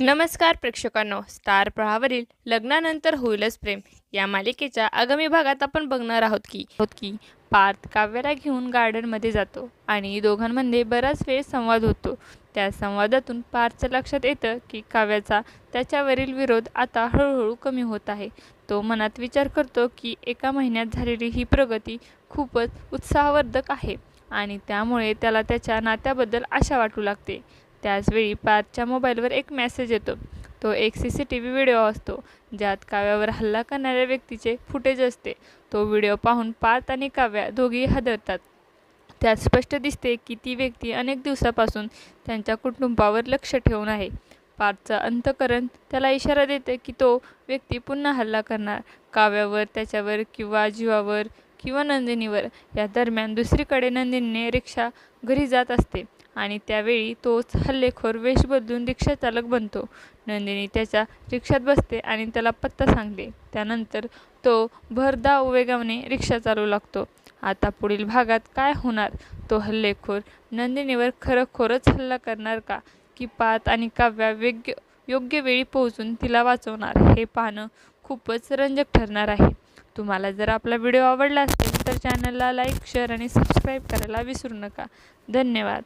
नमस्कार प्रेक्षकांनो. स्टार प्रहावरील लग्नानंतर होईलच प्रेम. या मालिकेच्या आगामी भागात आपण बघणार आहोत की होत की पार्थ काव्याला घेऊन गार्डनमध्ये जातो आणि दोघांमध्ये बराच वेळ संवाद होतो. त्या संवादातून पार्थचं लक्षात येतं की काव्याचा त्याच्यावरील विरोध आता हळूहळू कमी होत आहे. तो मनात विचार करतो की एका महिन्यात झालेली ही प्रगती खूपच उत्साहवर्धक आहे आणि त्यामुळे त्याला त्याच्या नात्याबद्दल आशा वाटू लागते. त्याचवेळी पार्थच्या मोबाईलवर एक मेसेज येतो. तो एक C C T V video असतो. ज्यात काव्यावर हल्ला करणाऱ्या व्यक्तीचे फुटेज असते. तो व्हिडिओ पाहून पार्थ आणि काव्या दोघी हादरतात. त्यात स्पष्ट दिसते की ती व्यक्ती अनेक दिवसापासून त्यांच्या कुटुंबावर लक्ष ठेवून आहे. पार्थचं अंतकरण त्याला इशारा देते की तो व्यक्ती पुन्हा हल्ला करणार. काव्यावर त्याच्यावर किंवा जीवावर किंवा नंदिनीवर या दरम्यान दुसरीकडे नंदिनीने रिक्षा घरी जात असते. आणि त्यावेळी तोच हल्लेखोर वेश बदलून रिक्षाचालक बनतो. नंदिनी त्याच्या रिक्षात बसते आणि त्याला पत्ता सांगते. त्यानंतर तो भरधाव वेगाने रिक्षा चालू लागतो. आता पुढील भागात काय होणार? तो हल्लेखोर नंदिनीवर खरोखरच हल्ला करणार का? की पात आणि काव्या वेग्य योग्य वेळी पोहोचून तिला वाचवणार? हे पाहणं खूपच रंजक ठरणार आहे. तुम्हाला जर आपला व्हिडिओ आवडला असेल तर चॅनलला लाईक शेअर आणि सबस्क्राईब करायला विसरू नका. धन्यवाद.